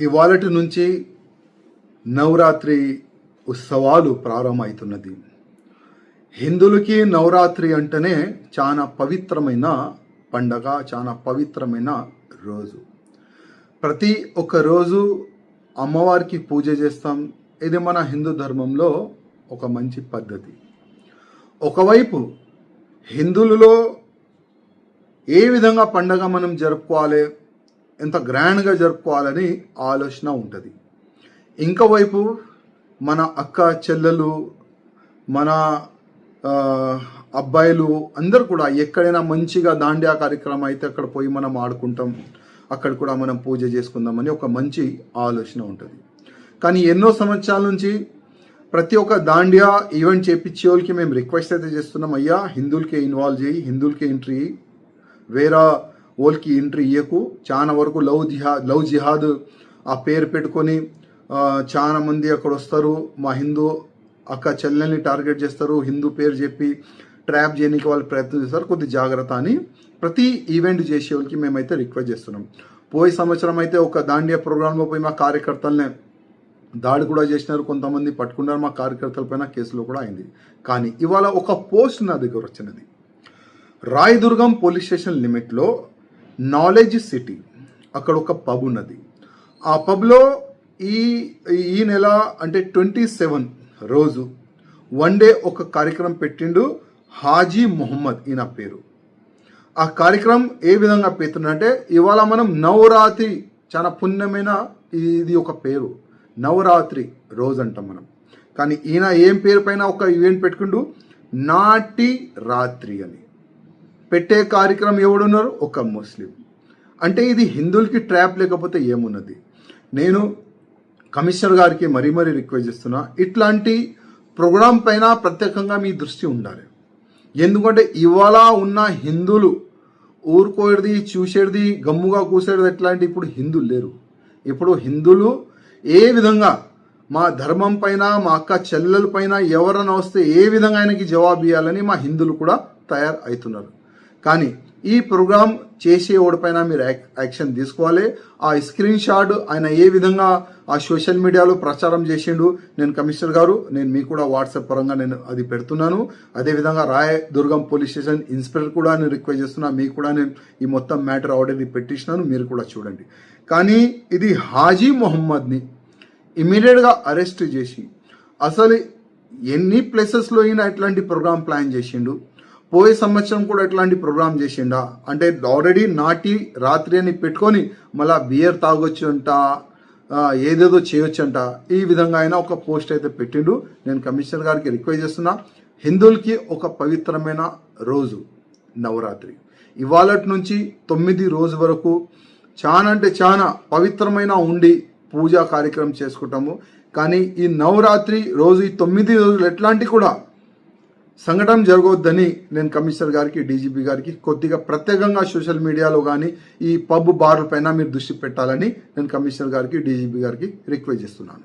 ఇవాళటి నుంచి నవరాత్రి ఉత్సవాలు ప్రారంభమవుతున్నది. హిందువులకి నవరాత్రి అంటేనే చాలా పవిత్రమైన పండగ చాలా పవిత్రమైన రోజు. ప్రతి ఒక్క రోజు అమ్మవారికి పూజ చేస్తాం. ఇది మన హిందూ ధర్మంలో ఒక మంచి పద్ధతి. ఒకవైపు హిందువులలో ఏ విధంగా పండగ మనం జరుపుకోవాలి? ఎంత గ్రాండ్గా జరుపుకోవాలని ఆలోచన ఉంటుంది. ఇంకోవైపు మన అక్క చెల్లెలు మన అబ్బాయిలు అందరు కూడా ఎక్కడైనా మంచిగా దాండియా కార్యక్రమం అయితే అక్కడ పోయి మనం ఆడుకుంటాం అక్కడ కూడా మనం పూజ చేసుకుందామని ఒక మంచి ఆలోచన ఉంటుంది. కానీ ఎన్నో సంవత్సరాల నుంచి ప్రతి ఒక్క దాండియా ఈవెంట్ చేపించే వాళ్ళకి మేము రిక్వెస్ట్ అయితే చేస్తున్నాం అయ్యా హిందువులకి ఇన్వాల్వ్ చేయి హిందువులకి ఎంట్రీ వేరే ఓల్కి ఎంట్రీ ఇయ్యకు. చాలా వరకు లవ్ జిహాద్ లవ్ జిహాద్ ఆ పేరు పెట్టుకొని చాలా మంది అక్కడ వస్తారు. మా హిందూ అక్క చెల్లెల్ని టార్గెట్ చేస్తారు. హిందూ పేరు చెప్పి ట్రాప్ చేయడానికి వాళ్ళు ప్రయత్నం చేస్తారు. కొద్ది జాగ్రత్త అని ప్రతి ఈవెంట్ చేసే వాళ్ళకి మేమైతే రిక్వెస్ట్ చేస్తున్నాం. పోయి సంవత్సరం అయితే ఒక దాండియా ప్రోగ్రాంలో పోయి మా కార్యకర్తలనే దాడి కూడా చేసినారు. కొంతమంది పట్టుకున్నారు. మా కార్యకర్తల పైన కేసులో కూడా అయింది. కానీ ఇవాళ ఒక పోస్ట్ నా దగ్గర వచ్చినది. రాయదుర్గం పోలీస్ స్టేషన్ లిమిట్లో నాలెడ్జ్ సిటీ అక్కడ ఒక పబ్ ఉన్నది. ఆ పబ్లో ఈ ఈ నెల అంటే ట్వంటీ సెవెన్ రోజు వన్ డే ఒక కార్యక్రమం పెట్టిండు హాజీ మొహమ్మద్ ఈయన పేరు. ఆ కార్యక్రమం ఏ విధంగా పెడుతుందంటే ఇవాళ మనం నవరాత్రి చాలా పుణ్యమైన ఇది ఒక పేరు నవరాత్రి రోజు అంటాం మనం. కానీ ఈయన ఏం పేరు పైన ఒక ఈవెంట్ పెట్టుకుంటూ నాటి రాత్రి అని. పెట్టే కార్యక్రమం ఎవడున్నారు? ఒక ముస్లిం. అంటే ఇది హిందువులకి ట్రాప్ లేకపోతే ఏమున్నది? నేను కమిషనర్ గారికి మరీ మరీ రిక్వెస్ట్ చేస్తున్నా ఇట్లాంటి ప్రోగ్రాం పైన ప్రత్యేకంగా మీ దృష్టి ఉండాలి. ఎందుకంటే ఇవాళ ఉన్న హిందువులు ఊరుకోయేది చూసేది గమ్ముగా కూసేది ఎట్లాంటి ఇప్పుడు హిందువులు లేరు. ఇప్పుడు హిందువులు ఏ విధంగా మా ధర్మం పైన మా అక్క చెల్లెల పైన ఎవరైనా వస్తే ఏ విధంగా ఆయనకి జవాబు ఇవ్వాలని మా హిందువులు కూడా తయారు అవుతున్నారు. కానీ ఈ ప్రోగ్రామ్ చేసేవాడిపైన మీరు యాక్- యాక్షన్ తీసుకోవాలి. ఆ స్క్రీన్ షాట్ ఆయన ఏ విధంగా ఆ సోషల్ మీడియాలో ప్రచారం చేసిండు నేను కమిషనర్ గారు నేను మీకు కూడా వాట్సాప్ పరంగా నేను అది పెడుతున్నాను. అదేవిధంగా రాయ దుర్గం పోలీస్ స్టేషన్ ఇన్స్పెక్టర్ కూడా నేను రిక్వెస్ట్ చేస్తున్నా మీకు కూడా నేను ఈ మొత్తం మ్యాటర్ ఆల్రెడీ పెట్టించినాను మీరు కూడా చూడండి. కానీ ఇది హాజీ మొహమ్మద్ని ఇమీడియట్గా అరెస్ట్ చేసి అసలు ఎన్ని ప్లేసెస్లో అయినా ఇట్లాంటి ప్రోగ్రామ్ ప్లాన్ చేసిండు. పోయే సంవత్సరం కూడా ఇట్లాంటి ప్రోగ్రామ్ చేసిండా? అంటే ఆల్రెడీ నాటి రాత్రి అని పెట్టుకొని మళ్ళీ బియర్ తాగొచ్చు అంట ఏదేదో చేయొచ్చు అంట ఈ విధంగా అయినా ఒక పోస్ట్ అయితే పెట్టిండు. నేను కమిషనర్ గారికి రిక్వెస్ట్ చేస్తున్నా. హిందువులకి ఒక పవిత్రమైన రోజు నవరాత్రి. ఇవాళటి నుంచి తొమ్మిది రోజు వరకు చాలా అంటే చాలా పవిత్రమైన ఉండి పూజా కార్యక్రమం చేసుకుంటాము. కానీ ఈ నవరాత్రి రోజు ఈ తొమ్మిది రోజులు ఎట్లాంటి కూడా సంఘటన జరగవద్దని నేను కమిషనర్ గారికి డీజీపీ గారికి కొద్దిగా ప్రత్యేకంగా సోషల్ మీడియాలో కానీ ఈ పబ్ బార్ల పైన మీరు దృష్టి పెట్టాలని నేను కమిషనర్ గారికి డీజీపీ గారికి రిక్వెస్ట్ చేస్తున్నాను.